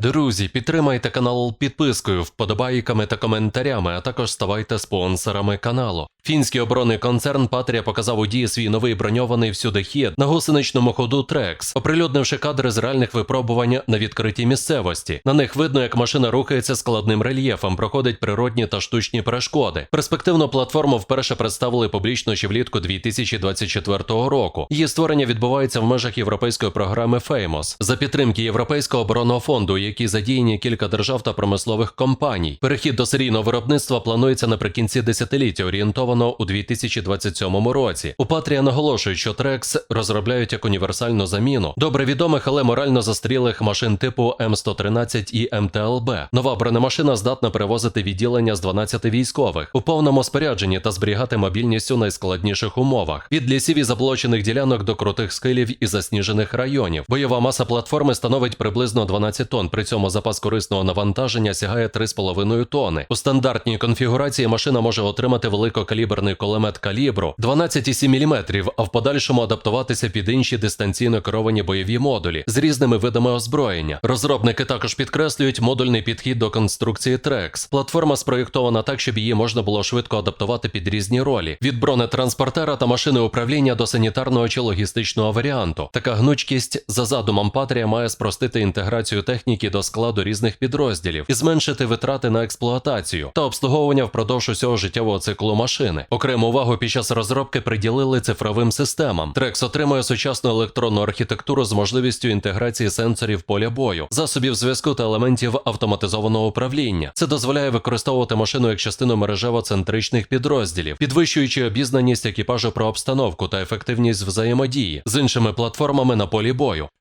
Друзі, підтримайте канал підпискою, вподобайками та коментарями, а також ставайте спонсорами каналу. Фінський оборонний концерн Патрія показав у дії свій новий броньований всюдихід на гусеничному ходу Трекс, оприлюднивши кадри з реальних випробувань на відкритій місцевості. На них видно, як машина рухається складним рельєфом, проходить природні та штучні перешкоди. Перспективну платформу вперше представили публічно ще влітку 2024 року. Її створення відбувається в межах європейської програми FAMOS за підтримки Європейського оборонного фонду, у якій задіяні кілька держав та промислових компаній. Перехід до серійного виробництва планується наприкінці десятиліття, орієнтовано у 2027 році. У Патрія наголошують, що Трекс розробляють як універсальну заміну добре відомих, але морально застрілих машин типу М113 і МТЛБ. Нова бронемашина здатна перевозити відділення з 12 військових у повному спорядженні та зберігати мобільність у найскладніших умовах від лісів і заблочених ділянок до крутих схилів і засніжених районів. Бойова маса платформи становить приблизно 12 тонн. При цьому запас корисного навантаження сягає 3,5 тонни. У стандартній конфігурації машина може отримати великокаліберний кулемет калібру 12,7 мм, а в подальшому адаптуватися під інші дистанційно керовані бойові модулі з різними видами озброєння. Розробники також підкреслюють модульний підхід до конструкції Trex. Платформа спроєктована так, щоб її можна було швидко адаптувати під різні ролі від бронетранспортера та машини управління до санітарного чи логістичного варіанту. Така гнучкість за задумом Патрія має спростити інтеграцію техніки до складу різних підрозділів і зменшити витрати на експлуатацію та обслуговування впродовж усього життєвого циклу машини. Окрему увагу під час розробки приділили цифровим системам. Трекс отримує сучасну електронну архітектуру з можливістю інтеграції сенсорів поля бою, засобів зв'язку та елементів автоматизованого управління. Це дозволяє використовувати машину як частину мережево-центричних підрозділів, підвищуючи обізнаність екіпажу про обстановку та ефективність взаємодії з іншими платформами на полі бою.